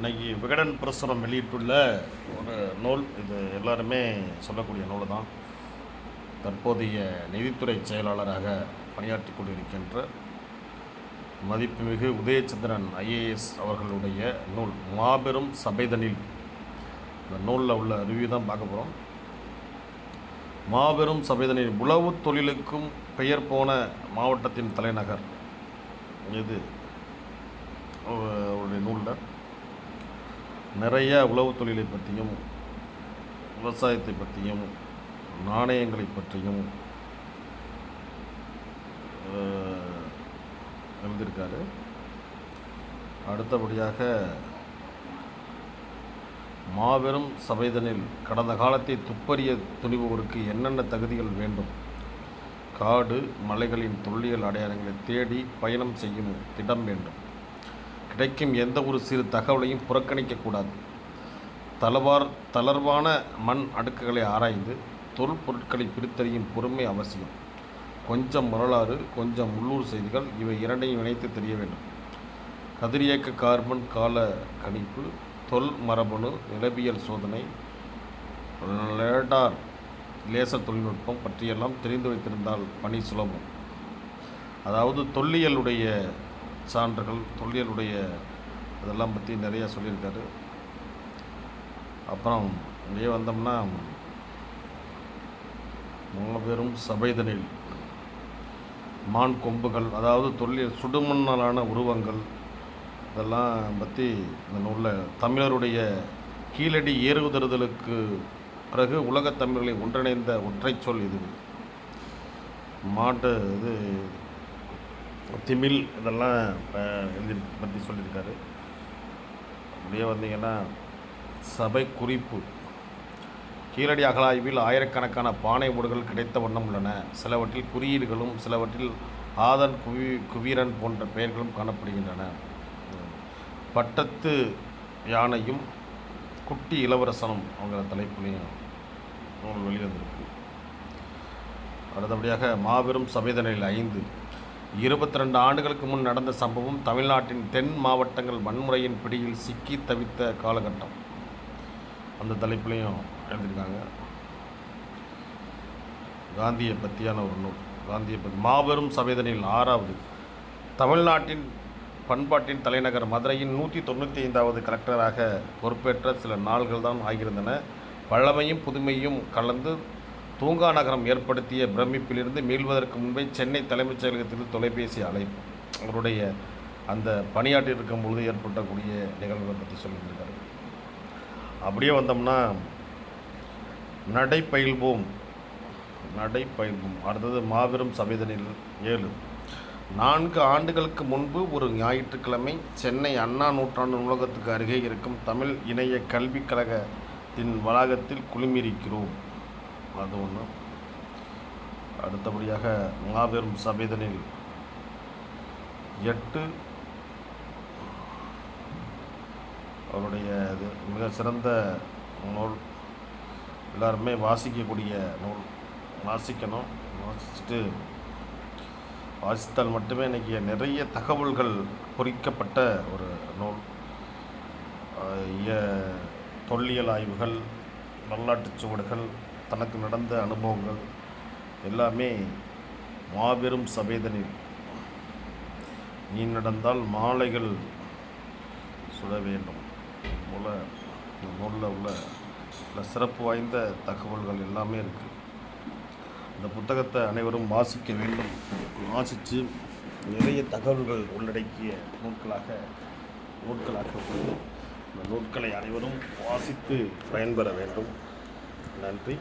இன்றைக்கி விகடன் பிரசுரம் வெளியிட்டுள்ள ஒரு நூல். இது எல்லாருமே சொல்லக்கூடிய நூல் தான் தற்போதைய நிதித்துறை செயலாளராக பணியாற்றி கொண்டிருக்கின்ற மதிப்புமிகு உதயச்சந்திரன் ஐஏஎஸ் அவர்களுடைய நூல் மாபெரும் சபைதனில். இந்த நூலில் உள்ள ரிவ்யூ தான் பார்க்க போகிறோம் மாபெரும் சபைதனில் உளவு தொழிலுக்கும் பெயர் போன மாவட்டத்தின் தலைநகர். இது அவருடைய நூலில். நிறைய உழவு தொழிலை பற்றியும் விவசாயத்தை பற்றியும் நாணயங்களை பற்றியும் எழுதியிருக்காரு அடுத்தபடியாக மாபெரும் சபைதனில் கடந்த காலத்தை துப்பறிய துணிபவருக்கு என்னென்ன தகுதிகள் வேண்டும்? காடு மலைகளின் தொல்லியல் அடையாளங்களை தேடி பயணம் செய்யும் திடம் வேண்டும். கிடைக்கும் எந்த ஒரு சிறு தகவலையும் புறக்கணிக்கக்கூடாது. தளவார் தளர்வான மண் அடுக்குகளை ஆராய்ந்து தொல்பொருட்களை பிரித்தறியும் பொறுமை அவசியம். கொஞ்சம் வரலாறு கொஞ்சம் உள்ளூர் செய்திகள் இவை இரண்டையும் இணைத்து தெரிய வேண்டும். கதிரியக்க கார்பன் கால கணிப்பு தொல் மரபணு நிலவியல் சோதனை லேடார் லேசர் தொழில்நுட்பம் பற்றியெல்லாம் தெரிந்து வைத்திருந்தால் பணி சுலபம். அதாவது தொல்லியலுடைய சான்றுகள் தொல்லியலுடைய இதெல்லாம் பற்றி நிறையா சொல்லியிருக்காரு. அப்புறம் இங்கே வந்தோம்னா மாபெரும் சபைதனில் மான் கொம்புகள் அதாவது தொல்லியல் சுடுமண்ணலான உருவங்கள் இதெல்லாம் பற்றி இந்த நூலில் தமிழருடைய கீழடி ஏறுதறுதலுக்கு பிறகு உலகத் தமிழர்களை ஒன்றிணைந்த ஒற்றை சொல் இது. மாட்டு இது திமில் இதெல்லாம் எழுதி பற்றி சொல்லியிருக்காரு. அப்படியே வந்தீங்கன்னா சபை குறிப்பு. கீழடி அகலாய்வில் ஆயிரக்கணக்கான பானை ஓடுகள் கிடைத்த வண்ணம் உள்ளன. சிலவற்றில் குறியீடுகளும் சிலவற்றில் ஆதன் குவி குவீரன் போன்ற பெயர்களும் காணப்படுகின்றன. பட்டத்து யானையும் குட்டி இளவரசனும் அவங்க தலைப்புலையும் நூல் வெளிவந்திருக்கு. அடுத்தபடியாக மாபெரும் சபைதனில் ஐந்து. இருபத்தி ரெண்டு ஆண்டுகளுக்கு முன் நடந்த சம்பவம் தமிழ்நாட்டின் தென் மாவட்டங்கள் வன்முறையின் பிடியில் சிக்கி தவித்த காலகட்டம். அந்த தலைப்புலையும் எழுதியிருக்காங்க. காந்தியை பற்றியான ஒரு நூல். காந்தியை பற்றி மாபெரும் சபைதனில் ஆறாவது. தமிழ்நாட்டின் பண்பாட்டின் தலைநகர் மதுரையின் நூற்றி தொண்ணூற்றி ஐந்தாவது கலெக்டராக பொறுப்பேற்ற சில நாள்கள் தான் ஆகியிருந்தன. பழமையும் புதுமையும் கலந்து தூங்கா நகரம் ஏற்படுத்திய பிரமிப்பிலிருந்து மீள்வதற்கு முன்பே சென்னை தலைமைச் செயலகத்தில் தொலைபேசி அழைப்பு அவருடைய அந்த பணியாற்றி இருக்கும் பொழுது ஏற்பட்டக்கூடிய நிகழ்வுகளை பற்றி சொல்லியிருக்காரு அப்படியே வந்தோம்னா நடை பயில்வோம் நடை பயில்வோம் அடுத்தது மாபெரும் சபைதனில் ஏழு. நான்கு ஆண்டுகளுக்கு முன்பு ஒரு ஞாயிற்றுக்கிழமை சென்னை அண்ணா நூற்றாண்டு நூலகத்துக்கு அருகே இருக்கும் தமிழ் இணைய கல்விக் கழகத்தின் வளாகத்தில் குழுமியிருக்கிறோம். அது ஒன்று அடுத்தபடியாக மாபெரும் சபைதனில் எட்டு அவருடைய இது மிக சிறந்த நூல். எல்லாருமே வாசிக்கக்கூடிய நூல். வாசிக்கணும். வாசிச்சுட்டு வாசித்தால் மட்டுமே இன்றைக்கி நிறைய தகவல்கள் பொறிக்கப்பட்ட ஒரு நூல். தொல்லியல் ஆய்வுகள் வரலாற்றுச் சுவடுகள் தனக்கு நடந்த அனுபவங்கள் எல்லாமே மாபெரும் சபேதனில். நீ நடந்தால் மாலைகள் சுட வேண்டும். போல் இந்த நூலில் உள்ள சிறப்பு வாய்ந்த தகவல்கள் எல்லாமே இருக்குது இந்த புத்தகத்தை அனைவரும் வாசிக்க வேண்டும். வாசித்து நிறைய தகவல்கள் உள்ளடக்கிய நூல்களாக நூல்களாக உள்ளது இந்த நூல்களை அனைவரும் வாசித்து பயன்பெற வேண்டும். நன்றி.